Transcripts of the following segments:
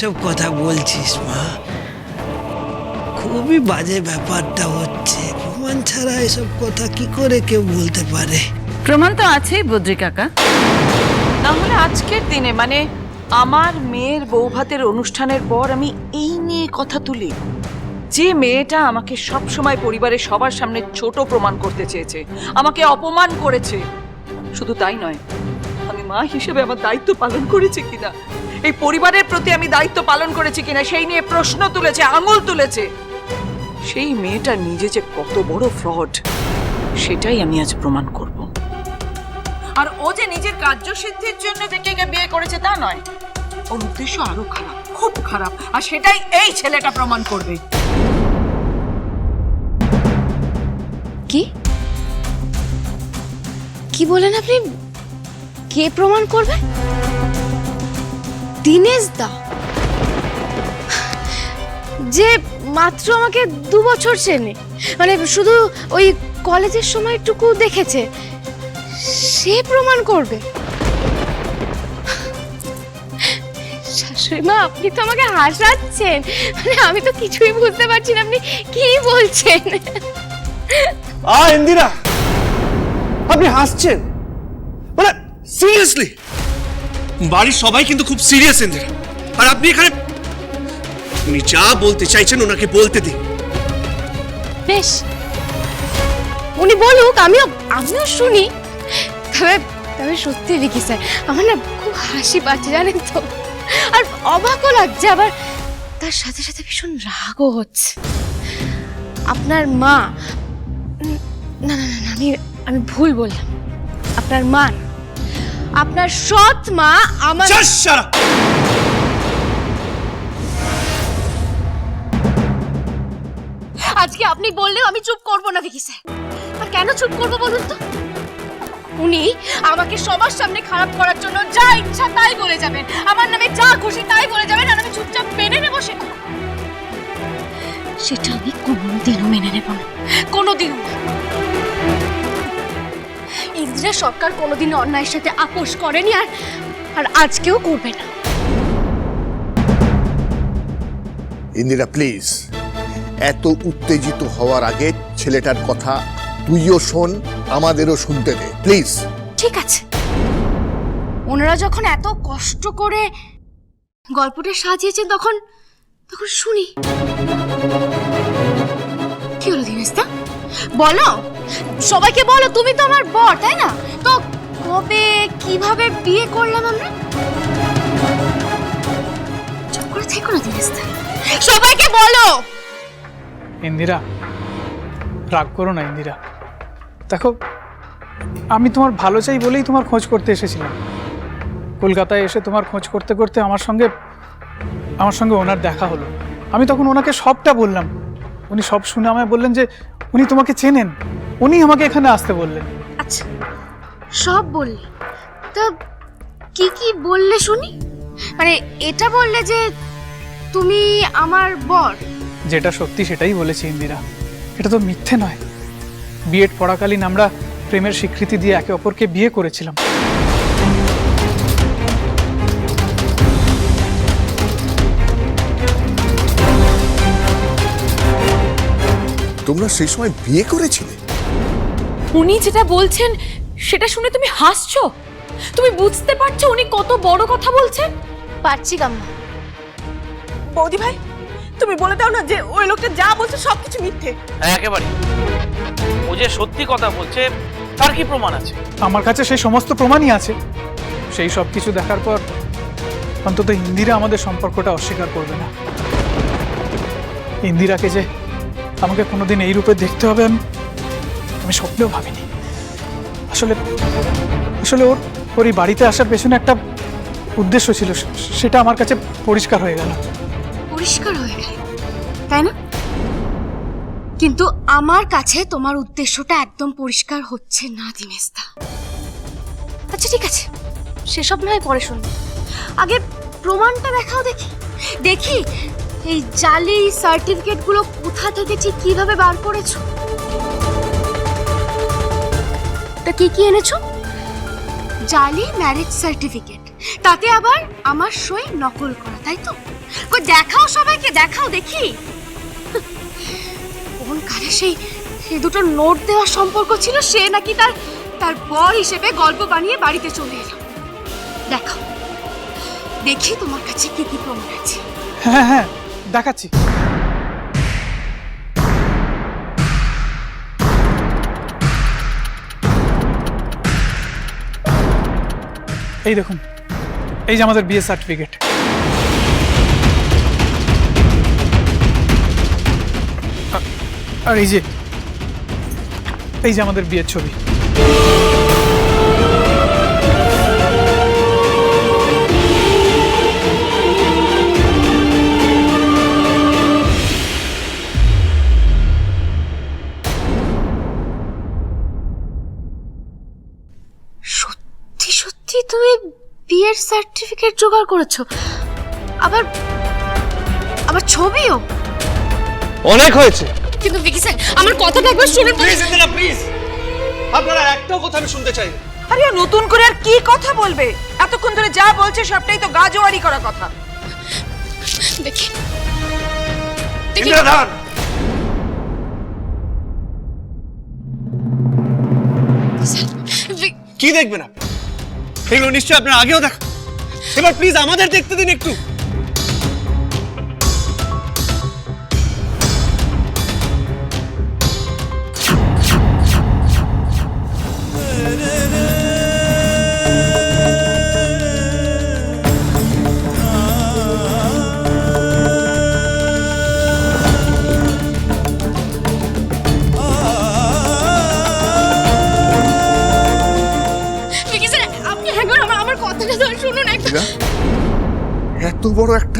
এইসব কথা বলছিস মা? খুবই বাজে ব্যাপারটা হচ্ছে। প্রমাণ ছাড়া এসব কথা কি করে কেউ বলতে পারে? প্রমাণ তো আছেই বদ্রি কাকা। তাহলে আজকের দিনে মানে আমার মেয়ের বৌভাতের অনুষ্ঠানের পর আমি এই নিয়ে কথা তুলি। যে মেয়েটা আমাকে সব সময় পরিবারের সবার সামনে ছোট প্রমাণ করতে চেয়েছে আমাকে অপমান করেছে শুধু তাই নয় আমি মা হিসেবে আমার দায়িত্ব পালন করেছি কিনা? এই পরিবারের প্রতি আমি দায়িত্ব পালন করেছি কিনা সেই নিয়ে প্রশ্ন তুলেছে, আঙুল তুলেছে। সেই মেয়েটা নিজে যে কত বড় ফ্রড সেটাই আমি আজ প্রমাণ করব। আর ও যে নিজের কার্যসিদ্ধির জন্য থেকে বিয়ে করেছে তা নয়, ওর উদ্দেশ্য আরও খারাপ, খুব খারাপ, আর সেটাই এই ছেলেটা প্রমাণ করবে। কি? কি বলেন আপনি? কে প্রমাণ করবে? দীনেশ দা? যে মাত্র আমাকে দু বছর চেনে। মানে শুধু ওই কলেজের সময়টুকু দেখেছে। সে প্রমাণ করবে। শাশুড়ি মা আপনি তো আমাকে হাসাচ্ছেন। মানে আমি তো কিছুই বুঝতে পারছি না, আপনি কি বলছেন? আ ইন্দিরা! আপনি হাসছেন? মানে সিরিয়াসলি বাড়ির সবাই কিন্তু খুব সিরিয়াস ইন্দিরা আর আপনি এখানে উনি যা বলতে চাইছেন ওনাকে বলতে দিন। বেশ। উনি বলুক আমিও আমিও শুনি। তবে তবে সত্যি লিখি স্যার আমার না খুব হাসি পাচ্ছে জানেন তো। আর অবাকও লাগছে আবার তার সাথে সাথে ভীষণ রাগও হচ্ছে। আপনার মা না না না না, আমি আমি ভুল বললাম। আপনার মা না। আপনার সৎ মা আমার আজকে আপনি বললেও আমি চুপ করব না দেখি স্যার। আর কেন চুপ করব বলুন তো? উনি আমাকে সবার সামনে খারাপ করার জন্য যা ইচ্ছা তাই বলে যাবেন। আমার নামে যা খুশি তাই বলে যাবেন আর আমি চুপচাপ মেনে নেব সেটা। সেটা আমি কোনোদিনও মেনে নেব না। কোনোদিনও না। ইন্দিরা সরকার কোনোদিনও অন্যায়ের সাথে আপোষ করেনি আর আর আজকেও করবে না। ইন্দিরা প্লিজ এত উত্তেজিত হওয়ার আগে ছেলেটার কথা তুইও শোন আমাদেরও শুনতে দে প্লিজ ঠিক আছে। ওনারা যখন এত কষ্ট করে গল্পটা সাজিয়েছেন তখন তখন শুনি। কি হলো দিনেশদা বলো। সবাইকে বলো, তুমি তো আমার বর, তাই না? তো কবে, কীভাবে বিয়ে করলাম আমরা? সবাইকে বলো। ইন্দিরা, রাগ করো না, ইন্দিরা। দেখো, আমি তোমার ভালো চাই বলেই তোমার খোঁজ করতে এসেছিলাম। কলকাতায় এসে তোমার খোঁজ করতে করতে আমার সঙ্গে আমার সঙ্গে ওনার দেখা হলো। আমি তখন ওনাকে সবটা বললাম। উনি সব শুনে আমায় বললেন যে উনি তোমাকে চেনেন। উনি আমাকে এখানে আসতে বললেন। আচ্ছা সব বললে। তা কি কি বললে শুনি? মানে এটা বললে যে তুমি আমার বর। যেটা সত্যি সেটাই বলেছি ইন্দিরা। এটা তো মিথ্যে নয়। বিএড পড়াকালীন আমরা প্রেমের স্বীকৃতি দিয়ে একে অপরকে বিয়ে করেছিলাম। তোমরা সেই সময় বিয়ে করেছিলে? উনি যেটা বলছেন সেটা শুনে তুমি হাসছো? তুমি বুঝতে পারছ উনি কত বড় কথা বলছেন? পারছি কাম্মা বৌদি ভাই তুমি বলে দাও না যে ওই লোকটা যা বলছে সবকিছু মিথ্যে। হ্যাঁ একেবারে। ও যে সত্যি কথা বলছে তার কি প্রমাণ আছে? আমার কাছে সেই সমস্ত প্রমাণই আছে। সেই সব কিছু দেখার পর অন্তত ইন্দিরা আমাদের সম্পর্কটা অস্বীকার করবে না। ইন্দিরাকে যে আমাকে কোনোদিন এই রূপে দেখতে হবে আমি? আমি স্বপ্নেও ভাবিনি। আসলে আসলে ওর ওর এই বাড়িতে আসার পেছনে একটা উদ্দেশ্য ছিল। সেটা আমার কাছে পরিষ্কার হয়ে গেল। পরিষ্কার হয়ে গেল? তাই না? কিন্তু আমার কাছে তোমার উদ্দেশ্যটা একদম পরিষ্কার হচ্ছে না, দিনেশদা। আচ্ছা ঠিক আছে। সেসব নয়, পরে শুনব। আগে প্রমাণটা দেখাও দেখি। দেখি এই জালি সার্টিফিকেটগুলো কোথা থেকে ঠিক কীভাবে বার করেছ? তা কি কি এনেছো? জালি ম্যারেজ সার্টিফিকেট তাতে আবার আমার সই নকল করা, তাই তো? দেখাও সবাইকে, দেখাও দেখি। কোন কালে সেই সেই দুটো নোট দেওয়ার সম্পর্ক ছিল, সে নাকি তার তার বর হিসেবে গল্প বানিয়ে বাড়িতে চলে এলো। দেখাও। দেখি তোমার কাছে কি কি প্রমাণ আছে। হ্যাঁ হ্যাঁ। দেখাচ্ছি। এই দেখুন, এই যে আমাদের বিয়ে সার্টিফিকেট। আর এই যে এই যে আমাদের বিয়ের ছবি। সার্টিফিকেট জোগাড় করেছ। আবার আবার ছবিও? অনেক হয়েছে। কিন্তু বিকি স্যার আমার কথাটা একবার শুনুন প্লিজ ইন্দিরা প্লিজ আপনারা একটাও কথা আমি শুনতে চাই। আরে ও নতুন করে আর কি কথা বলবে? এতক্ষণ ধরে যা বলছে সবটাই তো গাজোয়ারি করা কথা। দেখি। দেখি। ইন্দিরা দাঁড়ান। কি দেখবেন আপনি? এগুলো নিশ্চয়ই আপনার আগেও দেখা এবার প্লিজ আমাদের দেখতে দিন একটু।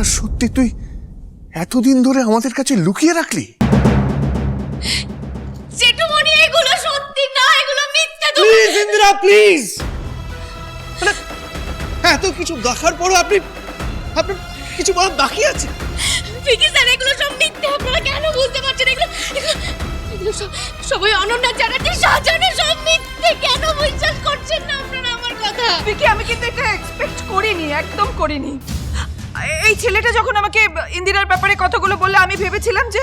বড় সত্যি? তুই এতদিন ধরে আমাদের কাছে লুকিয়ে রাখলি? জেঠুমনি এগুলো সত্যি না এগুলো মিথ্যা প্লিজ ইন্দিরা প্লিজ! এত কিছু দেখার পরও আপনি আপনার কিছু বলার বাকি আছে? বিকি স্যার এগুলো সব মিথ্যা আপনারা কেন বুঝতে পারছেন? এগুলো এগুলো এগুলো সব সবাই অনন্যা চ্যাটার্জি সাজানো সব মিথ্যে কেন বিশ্বাস করছেন না আপনারা আমার কথা? বিকি আমি কিন্তু এটা এক্সপেক্ট করিনি একদম করিনি। এই ছেলেটা যখন আমাকে ইন্দিরার ব্যাপারে কথাগুলো বললে, আমি ভেবেছিলাম যে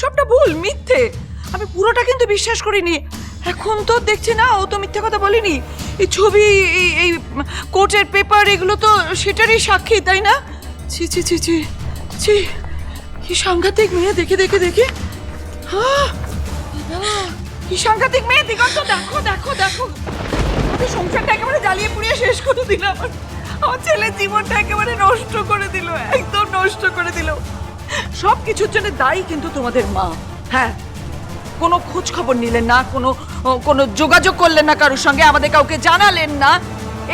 সবটা ভুল, মিথ্যে। আমি পুরোটা কিন্তু বিশ্বাস করিনি। এখন তো দেখছি না, ও তো মিথ্যে কথা বলেনি। এই ছবি, এই কোর্টের পেপার, এগুলো তো সেটারই সাক্ষী, তাই না? ছি ছি ছি ছি ছি, কি সাংঘাতিক মেয়ে, দেখে দেখে দেখে। কি সাংঘাতিক মেয়ে, দিগন্ত, দেখো দেখো দেখো। সংসারটা একেবারে জ্বালিয়ে পুড়িয়ে শেষ করে দিল আমার ছেলের জীবনটা একেবারে নষ্ট করে দিল একদম নষ্ট করে দিল। সব কিছুর জন্য দায়ী কিন্তু তোমাদের মা। হ্যাঁ কোনো খোঁজ খবর নিলেন না কোনো কোনো যোগাযোগ করলেন না কারোর সঙ্গে আমাদের কাউকে জানালেন না।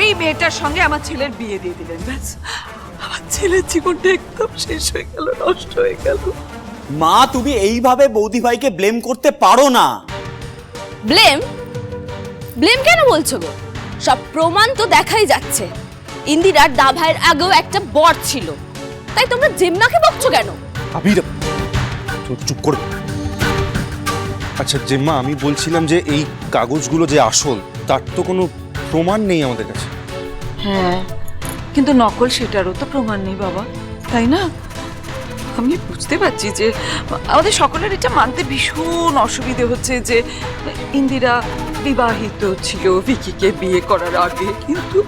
এই মেয়েটার সঙ্গে আমার ছেলের বিয়ে দিয়ে দিলেন ব্যাস। আমার ছেলের জীবনটা একদম শেষ হয়ে গেল নষ্ট হয়ে গেল। মা তুমি এইভাবে বৌদি ভাইকে ব্লেম করতে পারো না। ব্লেম? ব্লেম কেন বলছো গো? সব প্রমাণ তো দেখাই যাচ্ছে। ইন্দিরার দাভাইয়ের আগেও একটা বর ছিল। তাই তোমরা জেম্মাকে বকছো কেন? আবির চুপ করে। আচ্ছা জেম্মা আমি বলছিলাম যে এই কাগজগুলো যে আসল তার তো কোনো প্রমাণ নেই আমাদের কাছে। হ্যাঁ কিন্তু নকল সেটারও তো প্রমাণ নেই বাবা তাই না? আমি বুঝতে পারছি যে আমাদের সকলের এটা মানতে ভীষণ অসুবিধে হচ্ছে যে ইন্দিরা বিবাহিত ছিল ভিকিকে বিয়ে করার আগে কিন্তু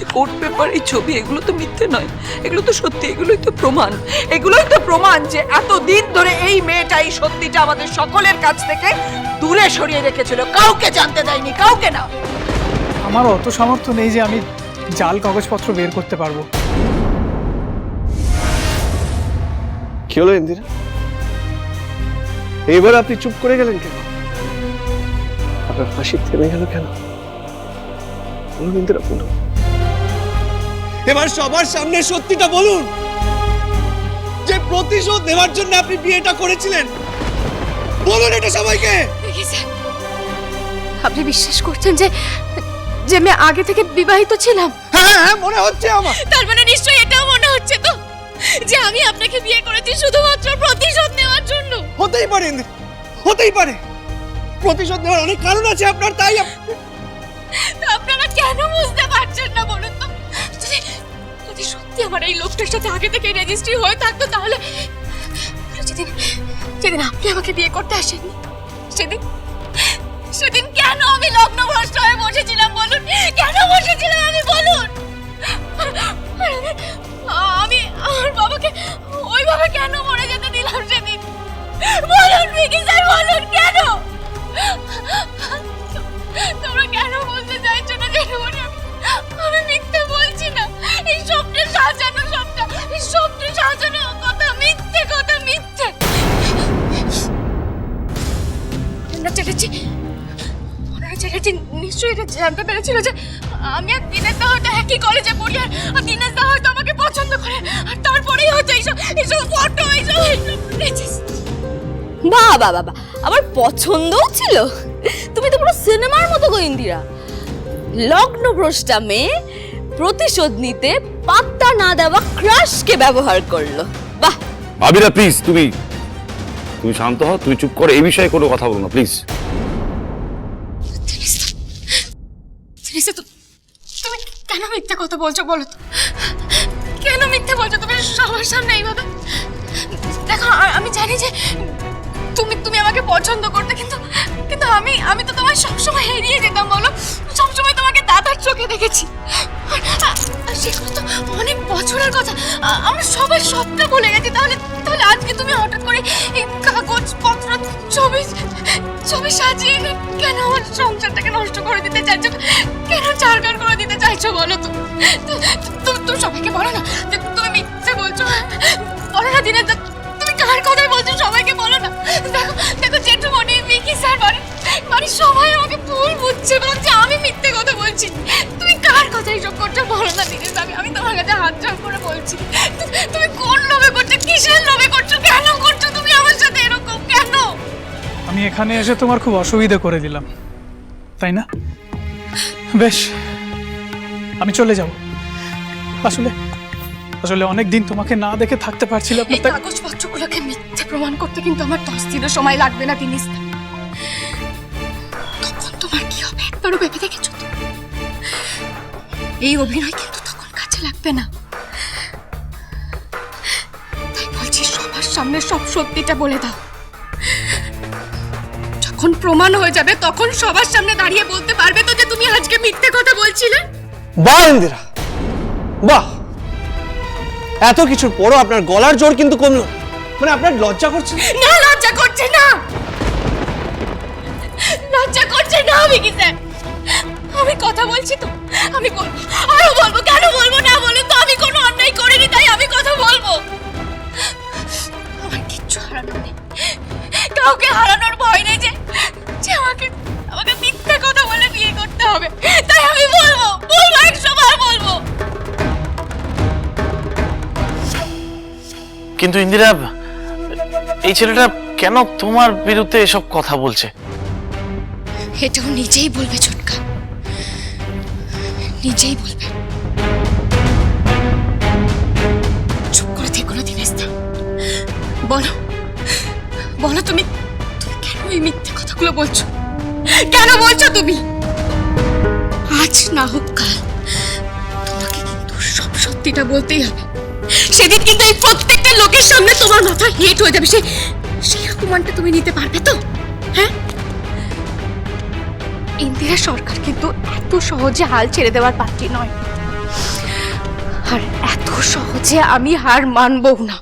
যে কোর্ট পেপার এই ছবি এগুলো তো মিথ্যে নয়। এগুলো তো সত্যি এগুলোই তো প্রমাণ। এগুলোই তো প্রমাণ যে এতদিন ধরে এই মেয়েটা এই সত্যিটা আমাদের সকলের কাছ থেকে দূরে সরিয়ে রেখেছিল। কাউকে জানতে দেয়নি কাউকে না। আমার অত সামর্থ্য নেই যে আমি জাল কাগজপত্র বের করতে পারব। কি হলো ইন্দিরা? এইবার আপনি চুপ করে গেলেন কেন? আপনার হাসি থেমে গেল কেন? বলুন ইন্দিরা বলুন। এবার সবার সামনে সত্যিটা বলুন। যে প্রতিশোধ নেওয়ার জন্য আপনি বিয়েটা করেছিলেন বলুন এটা সবাইকে। আপনি বিশ্বাস করছেন যে যে আমি আগে থেকে বিবাহিত ছিলাম? হ্যাঁ হ্যাঁ মনে হচ্ছে আমার। তার মানে নিশ্চয়ই এটাও মনে হচ্ছে তো যে আমি আপনাকে বিয়ে করেছি শুধুমাত্র প্রতিশোধ নেওয়ার জন্য। হতেই পারে হতেই পারে। প্রতিশোধ নেওয়ার অনেক কারণ আছে আপনার তাই আপ- আপনারা কেন বুঝতে পারছেন না বলুন তো? যদি সত্যি আমার এই লোকটার সাথে আগে থেকে রেজিস্ট্রি হয়ে থাকতো তাহলে যেদিন যেদিন আপনি আমাকে বিয়ে করতে আসেননি, সেদিন সেদিন কেন আমি লগ্ন ভ্রষ্ট হয়ে বসেছিলাম বলুন? কেন বসেছিলাম আমি বাহ বাহ বাহ। পছন্দও ছিল। তুমি তো পুরো সিনেমার মতো গো ইন্দিরা। লগ্নভ্রষ্টা মেয়ে প্রতিশোধ নিতে পাত্তা না দেওয়া ক্রাশকে ব্যবহার করল। বাহ! আবিরা প্লিজ তুমি তুমি শান্ত হও তুমি চুপ করে এই বিষয়ে কোনো কথা বলো না প্লিজ তুমি কেন মিথ্যা কথা বলছো বলো তো? কেন মিথ্যা বলছো? তুমি সবার সামনে এইভাবে দেখো আমি জানি যে তুমি তুমি আমাকে পছন্দ করতে, কিন্তু কিন্তু আমি আমি তো তোমায় সবসময় এড়িয়ে যেতাম, বলো? সবসময় তোমাকে দাদার চোখে দেখেছি। সেগুলো তো অনেক বছরের কথা আমরা সবাই সবটা ভুলে গেছি। তাহলে তাহলে আজকে তুমি হঠাৎ করে এই কাগজ পত্র ছবি ছবি সাজিয়ে কেন আমার সংসারটাকে নষ্ট করে দিতে চাইছো? কেন চারকার করে দিতে চাইছো, বলো তো? তু- তু- তুমি সবাইকে বলো না তুমি মিথ্যে বলছো বলো না দিনে কার কথা বলছো সবাইকে বলো না। দেখো দেখো জেঠুমণি মিকি স্যার বাড়ি বাড়ির সবাই আমাকে ভুল বুঝছে বলছে আমি মিথ্যে কথা বলছি। তুমি কার কথা এইসব করছ বলো না দিনেশ আমি আমি তোমার কাছে হাত জোর করে বলছি। তুমি কোন লোভে করছ, কিসের লোভে করছ, কেন করছ তুমি আমার সাথে এরকম? কেন? আমি এখানে এসে তোমার খুব অসুবিধা করে দিলাম, তাই না? বেশ, আমি চলে যাব। আসলে আসলে অনেক দিন তোমাকে না দেখে থাকতে পারছিলাম না এই তাই কাগজপত্রগুলোকে মিথ্যে প্রমাণ করতে কিন্তু আমার দশ দিনও সময় লাগবে না দিনিস। তখন তোমার কি হবে? একবারও ভেবে দেখেছ তো? এই অভিনয় কিন্তু তখন কাছে লাগবে না। তাই বলছি সবার সামনে সব সত্যিটা বলে দাও। যখন প্রমাণ হয়ে যাবে তখন সবার সামনে দাঁড়িয়ে বলতে পারবে তো যে তুমি আজকে মিথ্যে কথা বলছিলে? বাহ ইন্দিরা। বাহ। এত কিছুর পরও আপনার গলার জোর কিন্তু কমলো। মানে আপনার লজ্জা করছে না? লজ্জা করছে না। লজ্জা করছে না আমি কি স্যার? আমি কথা বলছি তো। আমি বলব আরও বলব, কেন বলব না বলুন তো? আমি কোনো অন্যায় করিনি, তাই আমি কথা বলব। আমার কিচ্ছু হারানোর নেই। কাউকে হারানোর কিন্তু ইন্দিরা, এই ছেলেটা কেন তোমার বিরুদ্ধে এসব কথা বলছে? এটাও নিজেই বলবে ছোটকা নিজেই বলবে। চুপ করে থেকো না দিনেশ বলো বলো তুমি তুমি কেন এই মিথ্যে কথাগুলো বলছো? কেন বলছো তুমি? আজ না হোক কাল তোমাকে কিন্তু সব সত্যিটা বলতেই হবে। সেদিন কিন্তু এই প্রত্যেকটা লোকের সামনে তোমার মাথা হেট হয়ে যাবে সেই সেই অপমানটা তুমি নিতে পারবে তো? হ্যাঁ? ইন্দিরা সরকার কিন্তু এত সহজে হাল ছেড়ে দেওয়ার পাত্রী নয়। আর এত সহজে আমি হার মানবও না।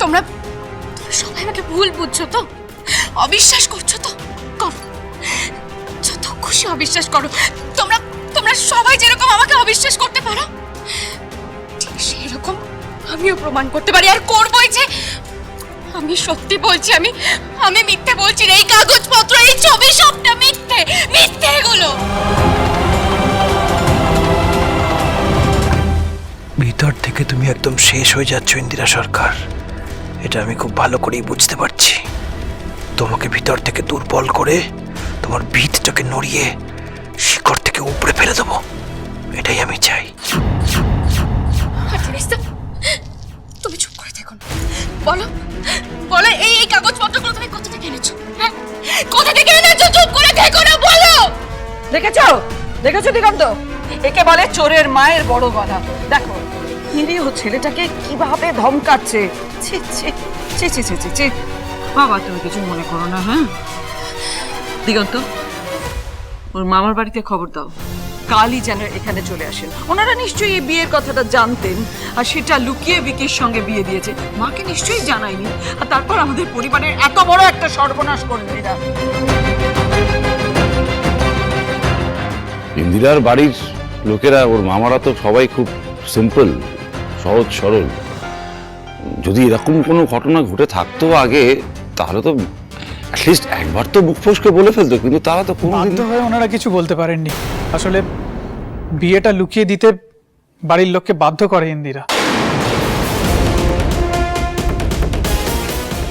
তোমরা সবাই আমাকে ভুল বুঝছ তো? অবিশ্বাস করছ তো? করো। খুশি অবিশ্বাস করো। তোমরা তোমরা সবাই যেরকম আমাকে অবিশ্বাস করতে পারো, ঠিক সেরকম আমিও প্রমাণ করতে পারি। আর করবই যে, আমি সত্যি বলছি, আমি আমি মিথ্যে বলছি এই কাগজপত্র, এই ছবি সবটা মিথ্যে মিথ্যে এগুলো। ভিতর থেকে তুমি একদম শেষ হয়ে যাচ্ছ, ইন্দিরা সরকার। এটা আমি খুব ভালো করেই বুঝতে পারছি। তোমাকে ভিতর থেকে দুর্বল করে তোমার ভিতটাকে নড়িয়ে শিকড় থেকে উপড়ে ফেলে দেবো। এটাই আমি চাই। তুমি চুপ করে থেকো না। বলো বলো এই এই কাগজপত্রগুলো তুমি কোথা থেকে এনেছো? কোথা থেকে এনেছো? চুপ করে দেখো না বলো! দেখেছ? দেখেছ দিগন্ত? একে বলে চোরের মায়ের বড় গলা। দেখো নিরীহ ছেলেটাকে কীভাবে ধমকাচ্ছে? ছি ছি ছি ছি ছি ছি ছি। বাবা তুমি কিছু মনে করো না হ্যাঁ? দিগন্ত ওর মামার বাড়িতে খবর দাও। কালই যেন এখানে চলে আসেন। ওনারা নিশ্চয়ই এই বিয়ের কথাটা জানতেন আর সেটা লুকিয়ে বিকির সঙ্গে বিয়ে দিয়েছে। মাকে নিশ্চয়ই জানায়নি আর তারপর আমাদের পরিবারের এত বড় একটা সর্বনাশ করবে এরা। ইন্দিরার বাড়ির লোকেরা ওর মামারা তো সবাই খুব সিম্পল সহজ সরল। যদি এরকম কোনো ঘটনা ঘটে থাকতো আগে তাহলে তো অ্যাটলিস্ট একবার তো মুখ ফসকে বলে ফেলতো, কিন্তু তারা তো কোনো বাধ্য হয়ে ওনারা কিছু বলতে পারেননি। আসলে বিয়েটা লুকিয়ে দিতে বাড়ির লোককে বাধ্য করে ইন্দিরা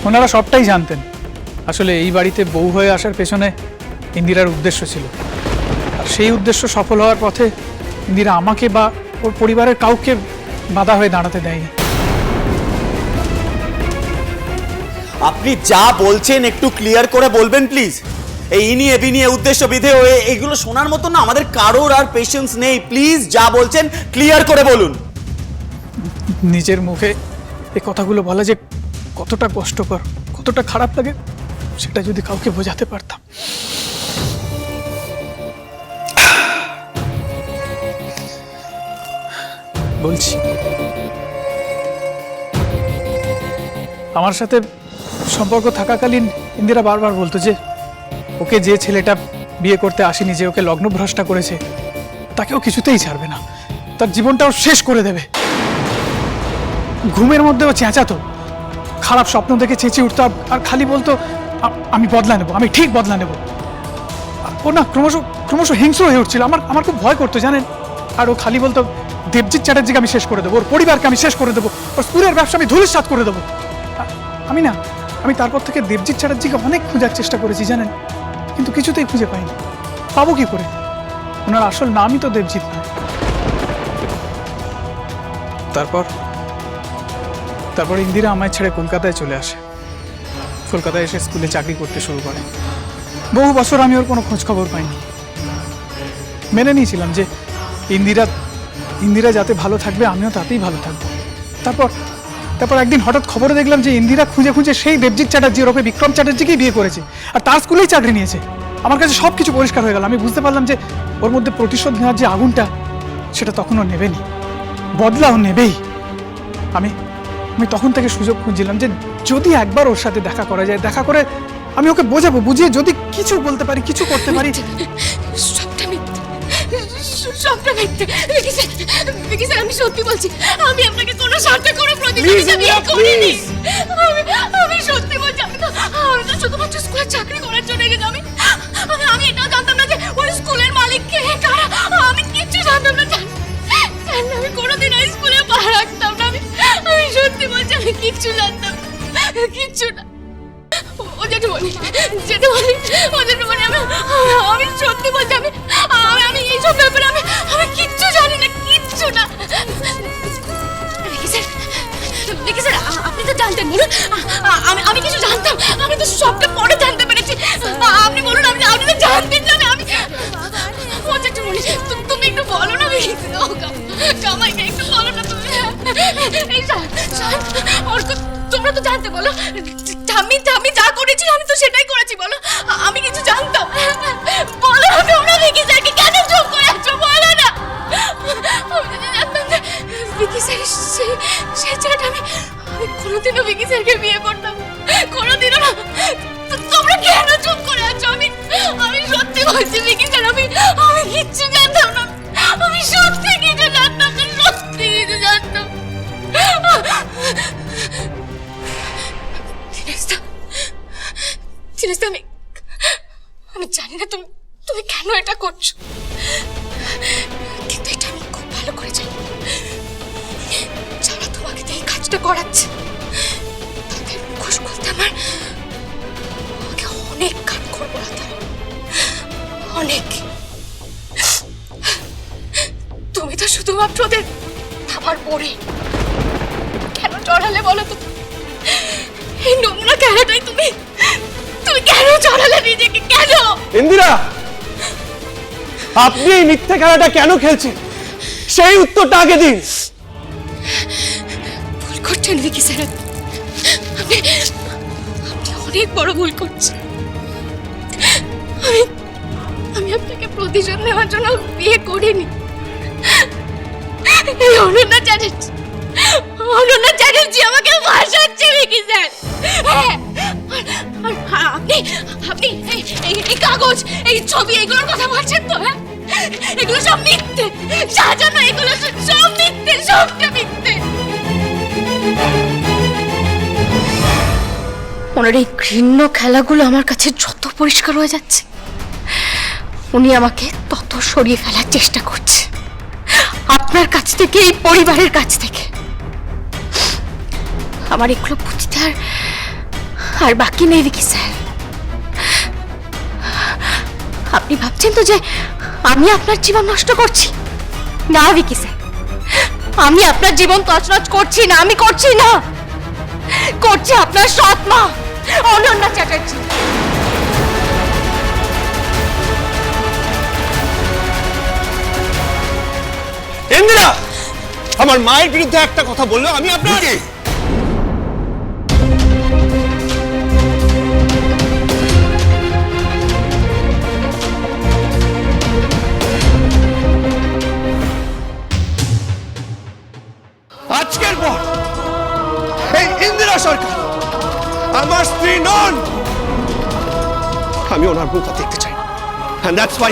ওনারা সবটাই জানতেন। আসলে এই বাড়িতে বউ হয়ে আসার পেছনে ইন্দিরার উদ্দেশ্য ছিল। আর সেই উদ্দেশ্য সফল হওয়ার পথে ইন্দিরা আমাকে বা ওর পরিবারের কাউকে বাধা হয়ে দাঁড়াতে দেয়নি। আপনি যা বলছেন একটু ক্লিয়ার করে বলবেন প্লিজ এই নিয়ে এবি নিয়ে উদ্দেশ্য বিধে হয়ে এগুলো শোনার মতো না, আমাদের কারোর আর পেশেন্স নেই। প্লিজ যা বলছেন ক্লিয়ার করে বলুন। নিজের মুখে এই কথাগুলো বলা যে কতটা কষ্টকর, কতটা খারাপ লাগে, সেটা যদি কাউকে বোঝাতে পারতাম। বলছি, আমার সাথে সম্পর্ক থাকাকালীন ইন্দিরা বারবার বলতো যে, ওকে যে ছেলেটা বিয়ে করতে আসেনি যে ওকে লগ্নভ্রষ্টা করেছে, তাকেও কিছুতেই ছাড়বে না। তার জীবনটাও শেষ করে দেবে। ঘুমের মধ্যেও চেঁচাতো। খারাপ স্বপ্ন দেখে চেঁচিয়ে উঠতো, আর- খালি বলতো আমি বদলা নেব, আমি ঠিক বদলা নেব। ও না, ক্রমশ ক্রমশ হিংস্র হয়ে উঠছিল। আমার আমার খুব ভয় করতো, জানেন? আর ও খালি বলতো, দেবজিৎ চ্যাটার্জিকে আমি শেষ করে দেবো, ওর পরিবারকে আমি শেষ করে দেবো, ওর স্কুলের ব্যবসা আমি ধুলিসাৎ করে দেবো। আমি না আমি তারপর থেকে দেবজিৎ চ্যাটার্জিকে অনেক খোঁজার চেষ্টা করেছি, জানেন? কিন্তু কিছুতেই খুঁজে পাইনি। পাবো কি করে? ওনার আসল নামই তো দেবজিৎ। তারপর? তারপর ইন্দিরা আমায় ছেড়ে কলকাতায় চলে আসে। কলকাতায় এসে স্কুলে চাকরি করতে শুরু করে। বহু বছর আমি ওর কোনো খোঁজ খবর পাইনি। মেনে নিয়েছিলাম যে ইন্দিরা ইন্দিরা যাতে ভালো থাকবে, আমিও তাতেই ভালো থাকব। তারপর তারপর একদিন হঠাৎ খবরে দেখলাম যে ইন্দিরা খুঁজে খুঁজে সেই দেবজিৎ চ্যাটার্জি ওরফে বিক্রম চ্যাটার্জিকেই বিয়ে করেছে। আর তার স্কুলেই চাকরি নিয়েছে। আমার কাছে সব কিছু পরিষ্কার হয়ে গেল। আমি বুঝতে পারলাম যে ওর মধ্যে প্রতিশোধ নেওয়ার যে আগুনটা, সেটা তখনও নেবেনি। বদলাও নেবেই। আমি আমি তখন থেকে সুযোগ খুঁজছিলাম যে যদি একবার ওর সাথে দেখা করা যায়, দেখা করে আমি ওকে বোঝাবো, বুঝিয়ে যদি কিছু বলতে পারি, কিছু করতে পারি। সবটা মিথ্যে বিকি স্যার বিকি স্যার আমি সত্যি বলছি আমি আপনাকে কোনো স্বার্থে কোনো প্রতিযোগিতা বিয়ে করিনি। আমি আমি সত্যি বলছি আমি তো আমি তো শুধুমাত্র স্কুলে চাকরি করার জন্য এসেছি আমি আমি এটাও জানতাম না যে ওই স্কুলের মালিক কে কারা আমি কিচ্ছু জানতাম না জান আমি কোনোদিন ওই স্কুলে পা রাখতাম না আমি আমি সত্যি বলছি আমি কিচ্ছু জানতাম কিচ্ছু না। ও যেটা বলি ও যেটা আমি আমি সত্যি বলছি, আমি আমি আমি এইসব ব্যাপারে আমি আমি কিচ্ছু জানি না, কিচ্ছু না। দেখি স্যার আপনি তো জানতেন, বলুন আমি আমি কিছু জানতাম, আমি তো সবটা পরে জানতে পেরেছি। আপনি বলুন, আপনি আপনি তো জানতেন না, আমি, ও বলি তুমি একটু বলো না কামাইকে একটু বলো না তুমি। এই তোমরা তো জানতে বলো আমি আমি যা করেছি আমি তো সেটাই করেছি, বলো। আমি কিছু জানতাম। বলো তোমরা বিকি স্যারকে কেন চুপ বলো না। জানতাম বিকি স্যার সেই সেই ছেলেটা আমি কোনোদিনও বিকি স্যারকে বিয়ে করতাম। কোনোদিনও না। তোমরা কেন চুপ করে আছো? আমি আমি সত্যি বলছি বিকি স্যার, আমি আমি কিচ্ছু জানতাম না। আমি সত্যি আমার কেন চড়ালে বলো তো? এই নোংরা খেলাটাই তুমি? তুমি কেন জড়ালে নিজেকে? কেন? ইন্দিরা! আপনি এই মিথ্যে খেলাটা কেন খেলছেন? সেই উত্তরটা আগে দিন। ভুল করছেন ভিকি স্যার। আপনি আপনি অনেক বড় ভুল করছেন। আমি আমি আপনাকে প্রতিশোধ নেওয়ার জন্য বিয়ে করিনি। এই অনন্যা চ্যাটার্জি অনন্যা চ্যাটার্জি আমাকে ভাসাচ্ছে ভিকি স্যার? হ্যাঁ আপনি আপনি এই কাগজ, এই ছবি, এগুলোর কথা বলছেন তো হ্যাঁ? এগুলো সব মিথ্যে সাজানো এগুলো সব মিথ্যে, সবটা মিথ্যে। ওনার এই ঘৃণ্য খেলাগুলো আমার কাছে যত পরিষ্কার হয়ে যাচ্ছে, উনি আমাকে তত সরিয়ে ফেলার চেষ্টা করছে। আপনার কাছ থেকে, এই পরিবারের কাছ থেকে। আমার এগুলো বুঝতে আর আর বাকি নেই কি স্যার। আপনি ভাবছেন তো যে আমি আপনার জীবন নষ্ট করছি? না, ভিকি স্যার। আমি আপনার জীবন তছনছ করছি না, আমি করছি না। করছি আপনার সৎ মা, অনন্যা চ্যাটার্জি। ইন্দিরা! আমার মায়ের বিরুদ্ধে একটা কথা বলল আমি আপনার আজকের পর এই ইন্দিরা সরকার আমার স্ত্রী নন। আমি ওনার আর দেখতে চাই and that's why